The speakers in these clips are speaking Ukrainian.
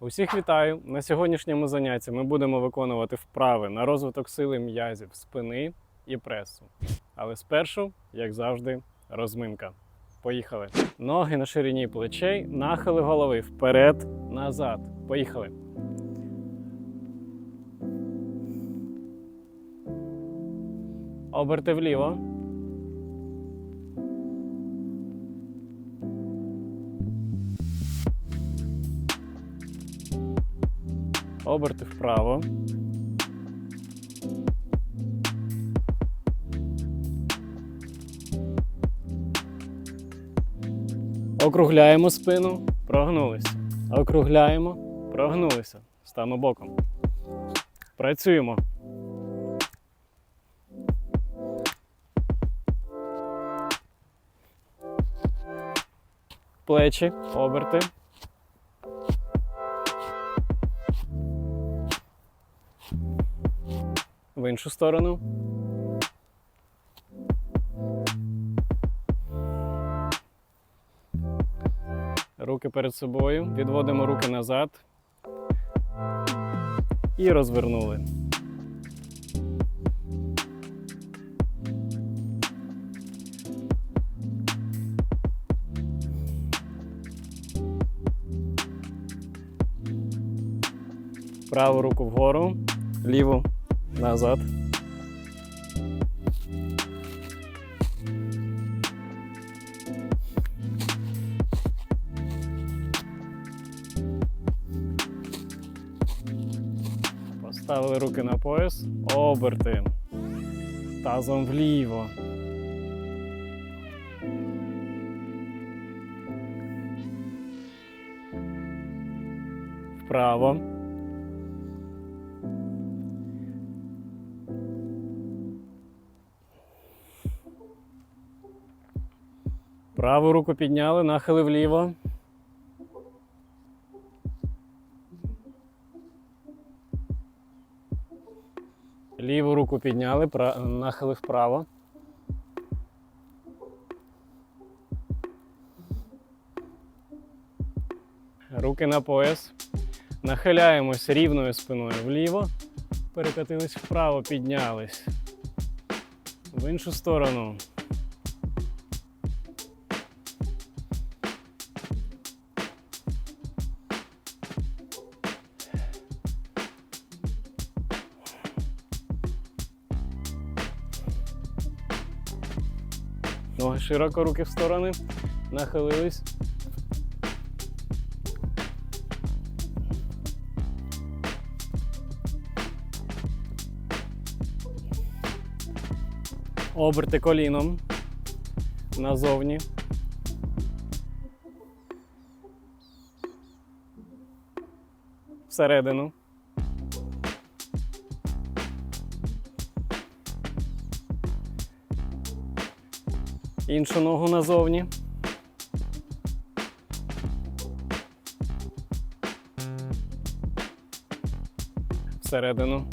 Усіх вітаю! На сьогоднішньому занятті ми будемо виконувати вправи на розвиток сили м'язів, спини і пресу. Але спершу, як завжди, розминка. Поїхали. Ноги на ширині плечей, нахили голови вперед, назад. Поїхали. Оберти вліво. Оберти вправо. Округляємо спину, прогнулись. Округляємо, прогнулися. Стану боком. Працюємо. Плечі, оберти. В іншу сторону. Руки перед собою. Відводимо руки назад. І розвернули. Праву руку вгору, ліву назад. Поставили руки на пояс, оберти. Тазом вліво. Вправо. Праву руку підняли, нахили вліво. Ліву руку підняли, нахили вправо. Руки на пояс. Нахиляємось рівною спиною вліво. Перекатились вправо, піднялись. В іншу сторону. Широко, руки в сторони. Нахилились. Оберти коліном назовні. Всередину. Іншу ногу назовні. Всередину.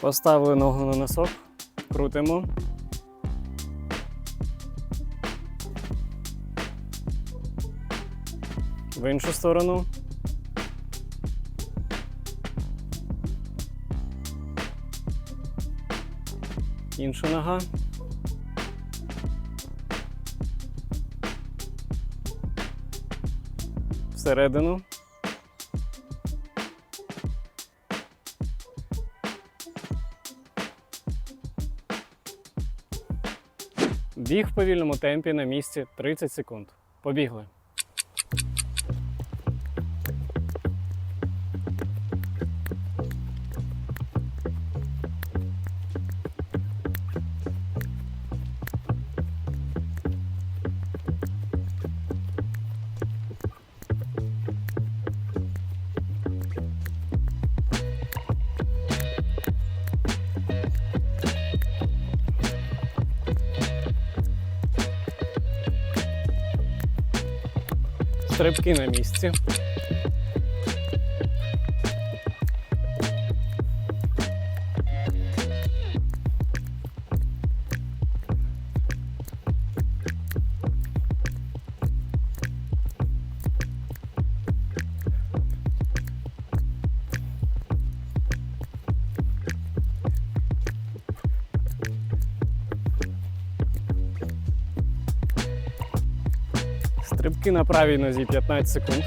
Поставили ногу на носок, крутимо. В іншу сторону. Інша нога. Всередину. Біг в повільному темпі на місці 30 секунд. Побігли. Стрибки на місці. Стрибки на правій нозі 15 секунд.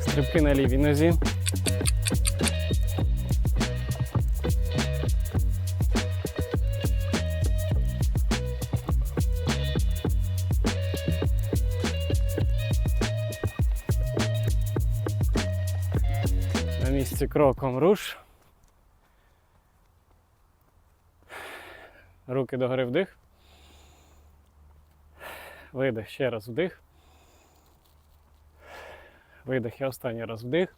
Стрибки на лівій нозі. Місці кроком руш. Руки догори вдих. Видих. Ще раз вдих. Видих і останній раз вдих.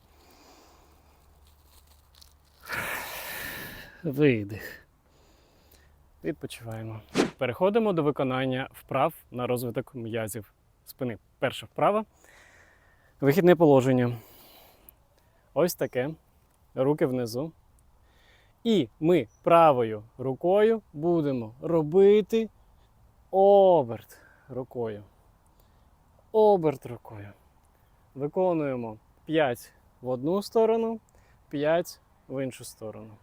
Видих. Відпочиваємо. Переходимо до виконання вправ на розвиток м'язів спини. Перша вправа. Вихідне положення. Ось таке. Руки внизу. І ми правою рукою будемо робити оберт рукою. Оберт рукою. Виконуємо 5 в одну сторону, 5 в іншу сторону.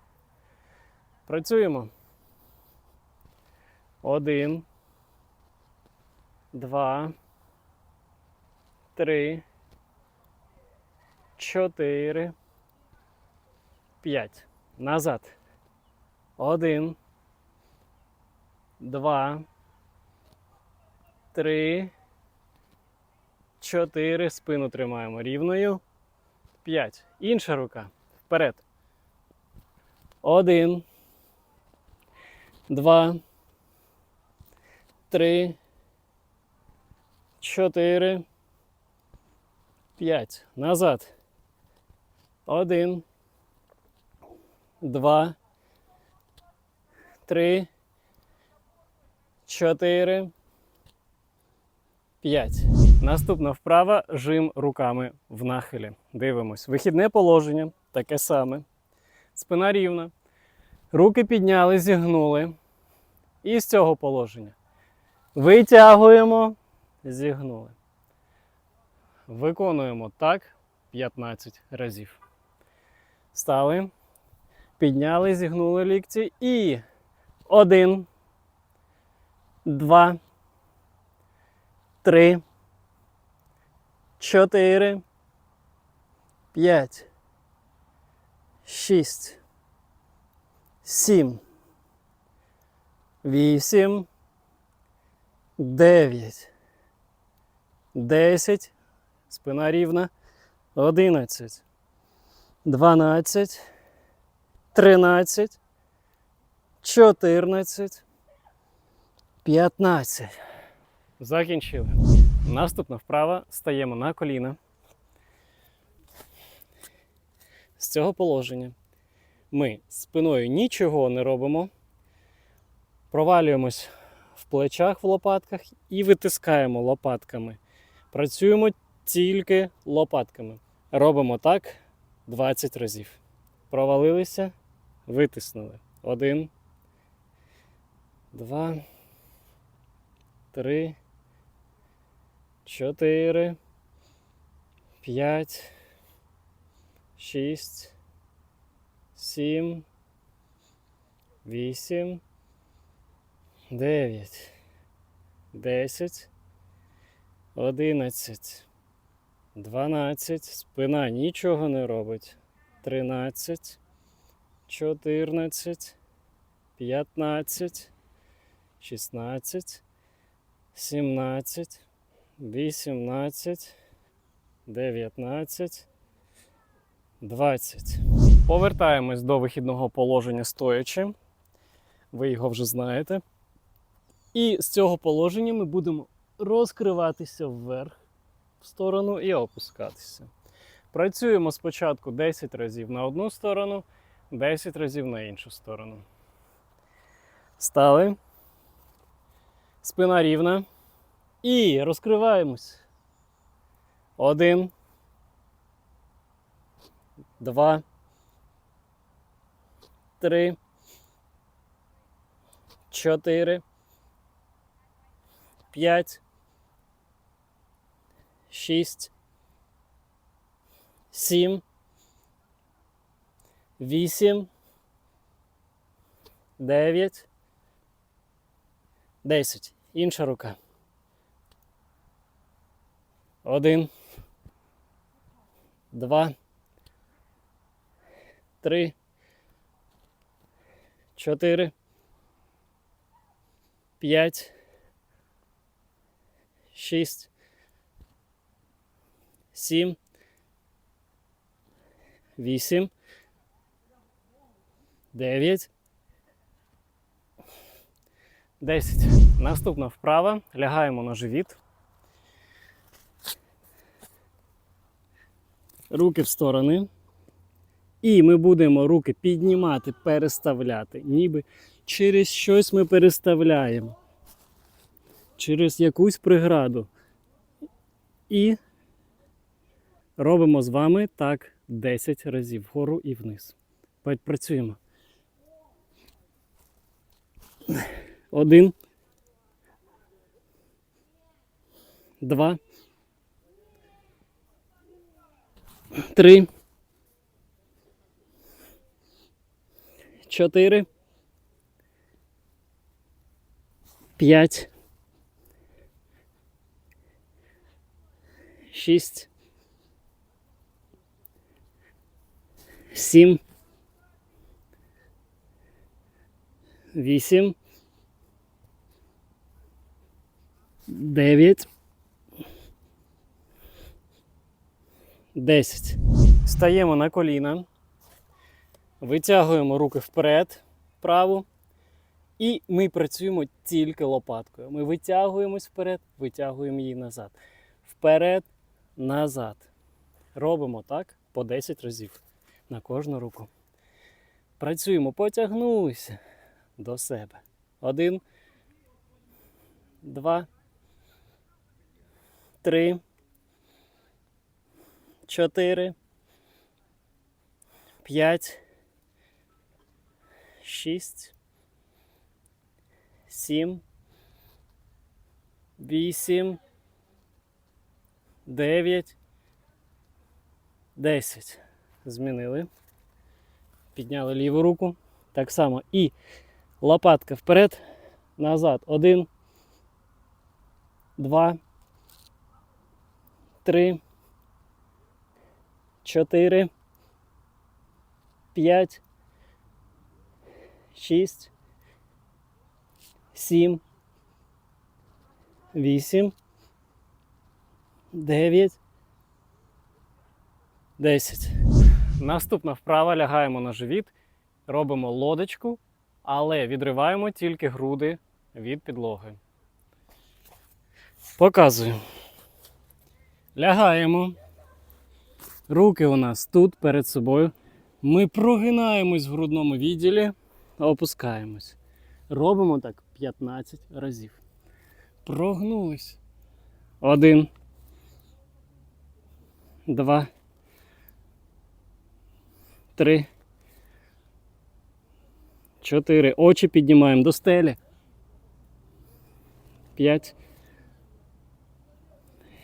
Працюємо. Один, два, три, чотири, п'ять. Назад. Один, два, три, чотири. Спину тримаємо рівною. П'ять. Інша рука. Вперед. Один. Два. Три. Чотири. П'ять. Назад. Один. Два. Три. Чотири. П'ять. Наступна вправа жим руками в нахилі. Дивимось. Вихідне положення таке саме. Спина рівна. Руки підняли, зігнули. І з цього положення. Витягуємо, зігнули. Виконуємо так 15 разів. Стали. Підняли, зігнули лікті. І один, два, три, чотири, п'ять, шість, сім, вісім, дев'ять, десять, спина рівна, одинадцять, дванадцять, тринадцять, чотирнадцять, п'ятнадцять. Закінчили. Наступна вправа стаємо на коліна. З цього положення ми спиною нічого не робимо, провалюємось в плечах в лопатках і витискаємо лопатками. Працюємо тільки лопатками. Робимо так 20 разів. Провалилися, витиснули. Один, два, три, чотири, п'ять, шість, сім, вісім, дев'ять, десять, одинадцять, дванадцять. Спина нічого не робить. Тринадцять, чотирнадцять, п'ятнадцять, шістнадцять, сімнадцять. 18, 19, 20. Повертаємось до вихідного положення стоячи. Ви його вже знаєте. І з цього положення ми будемо розкриватися вверх в сторону і опускатися. Працюємо спочатку 10 разів на одну сторону, 10 разів на іншу сторону. Стали. Спина рівна. І розкриваємось. Один. Два. Три. Чотири. П'ять. шість, сім, вісім, дев'ять, десять. Інша рука. Один, два, три, чотири, п'ять, шість, сім, вісім, дев'ять, десять. Наступна вправа. Лягаємо на живіт. Руки в сторони. І ми будемо руки піднімати, переставляти. Ніби через щось ми переставляємо. Через якусь преграду. І робимо з вами так 10 разів вгору і вниз. Працюємо. Один. Два. Три. Чотири. П'ять. Шість. Сім. Вісім. Дев'ять. Десять. Стаємо на коліна. Витягуємо руки вперед, праву. І ми працюємо тільки лопаткою. Ми витягуємось вперед, витягуємо її назад. Вперед, назад. Робимо так по 10 разів на кожну руку. Працюємо, потягнулися до себе. Один, два, три, чотири, п'ять, шість, сім, вісім, дев'ять, десять. Змінили. Підняли ліву руку. Так само. І лопатка вперед, назад. Один, два, три, чотири, п'ять, шість, сім, вісім, дев'ять, десять. Наступна вправа лягаємо на живіт, робимо лодочку, але відриваємо тільки груди від підлоги. Показую. Лягаємо. Руки у нас тут перед собою. Ми прогинаємось в грудному відділі, опускаємось. Робимо так 15 разів. Прогнулись. Один. Два. Три. Чотири. Очі піднімаємо до стелі. П'ять.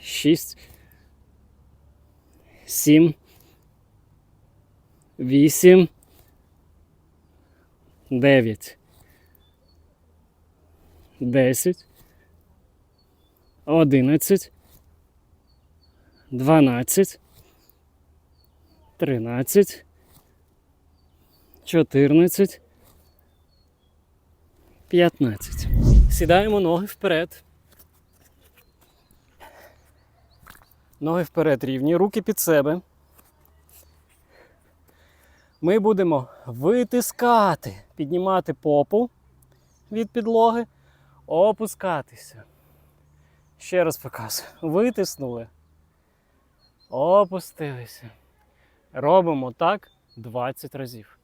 Шість. Сім. Вісім. Дев'ять. Десять. Одинадцять. Дванадцять. Тринадцять. Чотирнадцять. П'ятнадцять. Сідаємо ноги вперед. Ноги вперед рівні, руки під себе. Ми будемо витискати, піднімати попу від підлоги, опускатися. Ще раз показую. Витиснули. Опустилися. Робимо так 20 разів.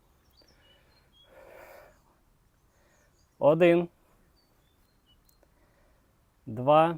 Один. Два.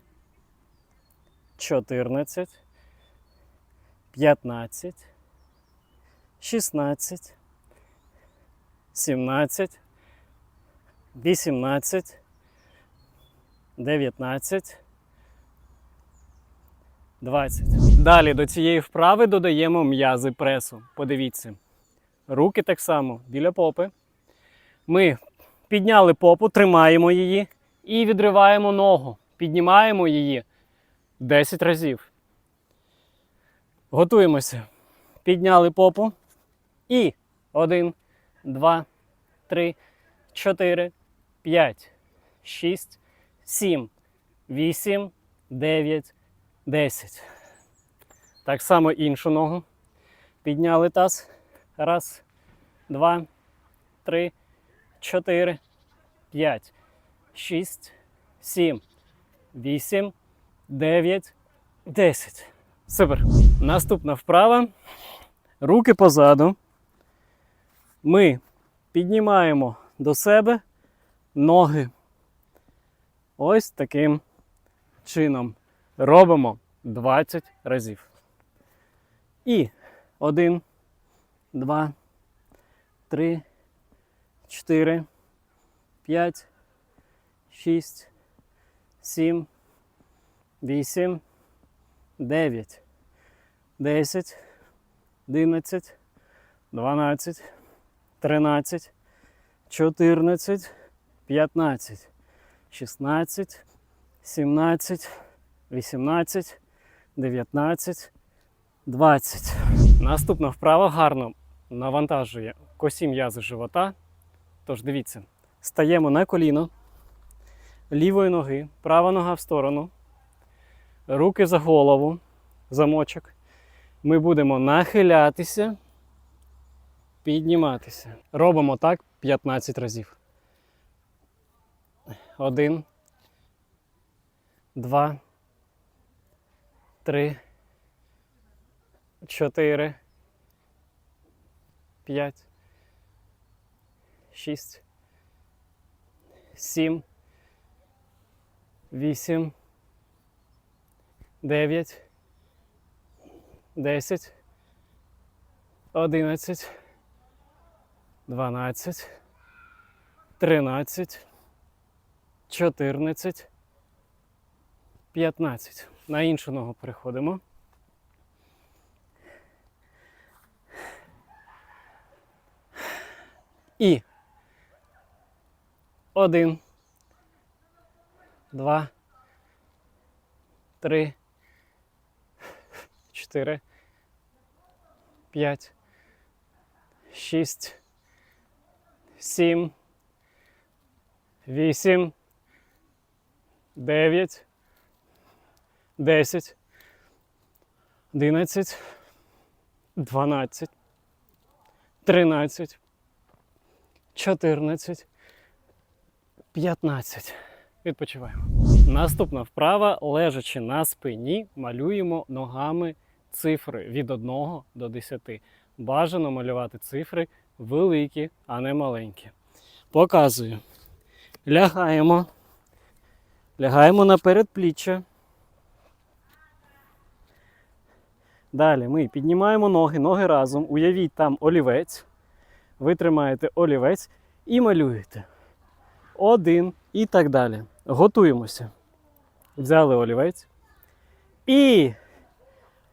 чотирнадцять, п'ятнадцять, шістнадцять, сімнадцять, вісімнадцять, дев'ятнадцять. 20. Далі до цієї вправи додаємо м'язи пресу. Подивіться. Руки так само біля попи. Ми підняли попу, тримаємо її і відриваємо ногу. Піднімаємо її 10 разів. Готуємося. Підняли попу. І 1, 2, 3, 4, 5, 6, 7, 8, 9, 10. Так само іншу ногу. Підняли таз. Раз, два, три, чотири, п'ять, шість, сім, вісім, дев'ять, десять. Супер. Наступна вправа. Руки позаду. Ми піднімаємо до себе ноги. Ось таким чином. Робимо 20 разів. І 1, 2, 3, 4, 5, 6, 7, 8, 9, 10, 11, 12, 13, 14, 15, 16, 17, 18, 19, 20. Наступна вправа гарно навантажує косі м'язи живота. Тож дивіться, стаємо на коліно лівої ноги, права нога в сторону, руки за голову, замочок. Ми будемо нахилятися, підніматися. Робимо так 15 разів. Один, два, три, чотири, п'ять, шість, сім, вісім, дев'ять, десять, одинадцять, дванадцять, тринадцять, чотирнадцять. 15. На іншу ногу переходимо. І один, два, три, чотири, п'ять, шість, сім, вісім, дев'ять. 10, 11, 12, 13, 14, 15. Відпочиваємо. Наступна вправа, лежачи на спині, малюємо ногами цифри від 1 до 10. Бажано малювати цифри великі, а не маленькі. Показую. Лягаємо. Лягаємо на передпліччя. Далі ми піднімаємо ноги, ноги разом. Уявіть там олівець. Ви тримаєте олівець і малюєте. Один і так далі. Готуємося. Взяли олівець. І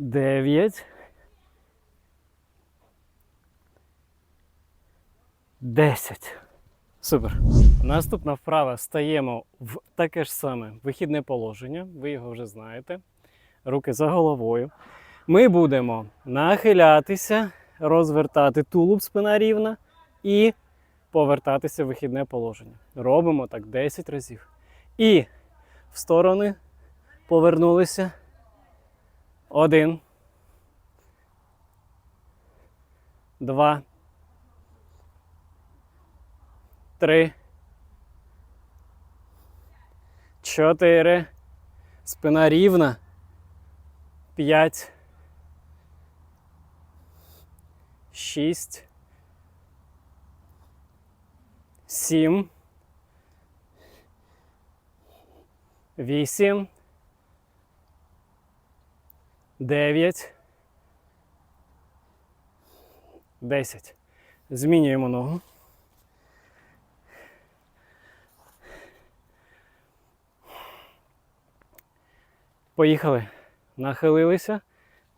дев'ять, десять. Супер. Наступна вправа стаємо в таке ж саме вихідне положення. Ви його вже знаєте. руки за головою. Ми будемо нахилятися, розвертати тулуб спина рівна і повертатися в вихідне положення. Робимо так 10 разів. І в сторони повернулися. Один. Два. Три. Чотири. Спина рівна. П'ять. Шість. Сім. Вісім. Дев'ять. Десять. Змінюємо ногу. Поїхали. Нахилилися,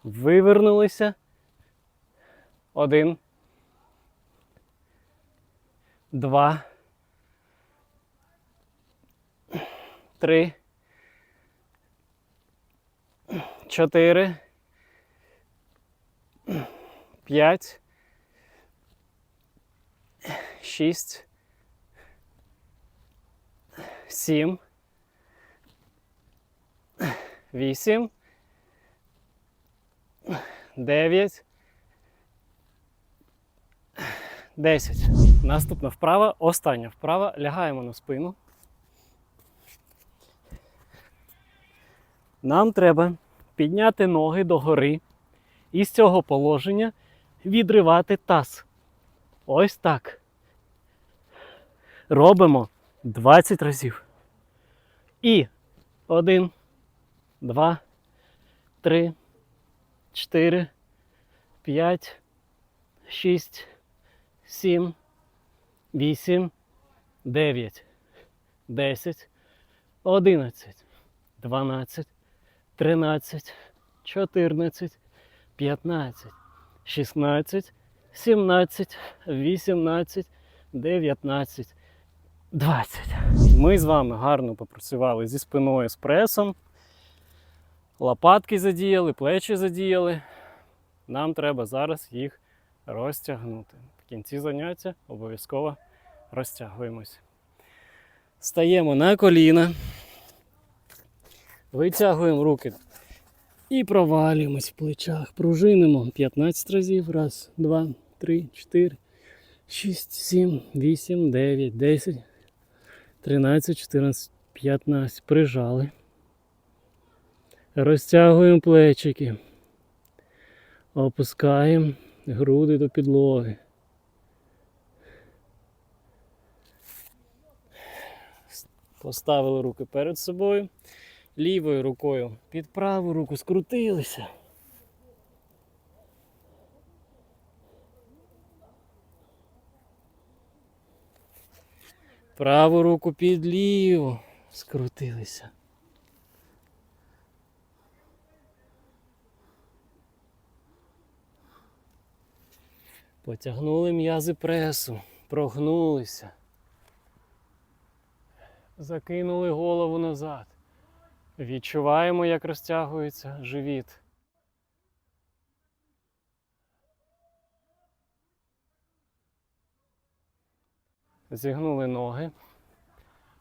вивернулися. Один. Два. Три. Чотири. П'ять. Шість. Сім. Вісім. Дев'ять. Десять. Наступна вправа, остання вправа. Лягаємо на спину. Нам треба підняти ноги догори і з цього положення відривати таз. Ось так. Робимо 20 разів. І один, два, три, чотири, п'ять, шість, сім, вісім, дев'ять, десять, одинадцять, дванадцять, тринадцять, чотирнадцять, п'ятнадцять, шістнадцять, сімнадцять, вісімнадцять, дев'ятнадцять, двадцять. Ми з вами гарно попрацювали зі спиною з пресом. Лопатки задіяли, плечі задіяли. Нам треба зараз їх розтягнути. В кінці заняття обов'язково розтягуємось. Стаємо на коліна, витягуємо руки і провалюємось в плечах. Пружинимо 15 разів. Раз, два, три, чотири, шість, сім, вісім, дев'ять, десять, тринадцять, чотирнадцять, п'ятнадцять. Прижали. Розтягуємо плечики. Опускаємо груди до підлоги. Поставили руки перед собою. Лівою рукою під праву руку скрутилися. Праву руку під ліву скрутилися. Потягнули м'язи пресу, прогнулися. Закинули голову назад. Відчуваємо, як розтягується живіт. Зігнули ноги,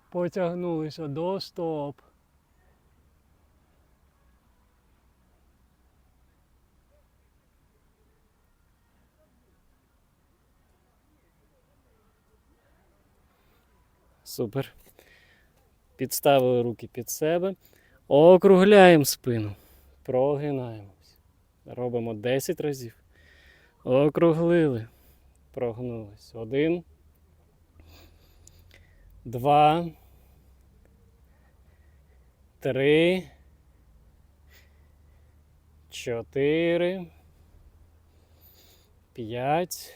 потягнулися до стоп. Супер. Підставили руки під себе. Округляємо спину. Прогинаємось. Робимо 10 разів. Округлили. Прогнулись. Один. Два. Три. Чотири. П'ять.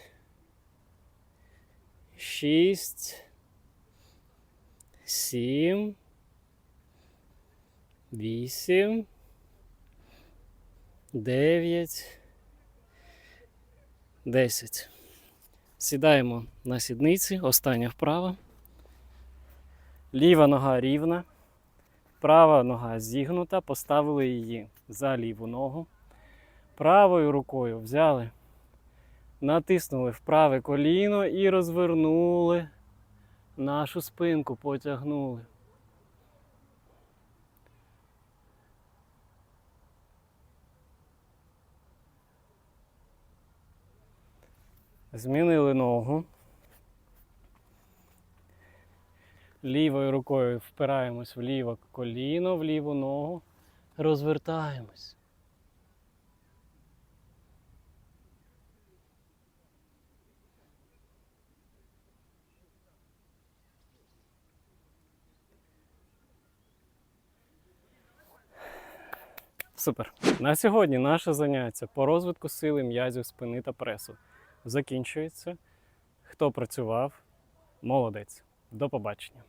Шість. Сім. Вісім. Дев'ять. Десять. Сідаємо на сідниці. Остання вправа. Ліва нога рівна. Права нога зігнута. Поставили її за ліву ногу. Правою рукою взяли, натиснули в праве коліно і розвернули нашу спинку, потягнули. Змінили ногу. Лівою рукою впираємось в ліве коліно, в ліву ногу, розвертаємось. Супер. На сьогодні наше заняття по розвитку сили м'язів спини та пресу закінчується. Хто працював, молодець. До побачення.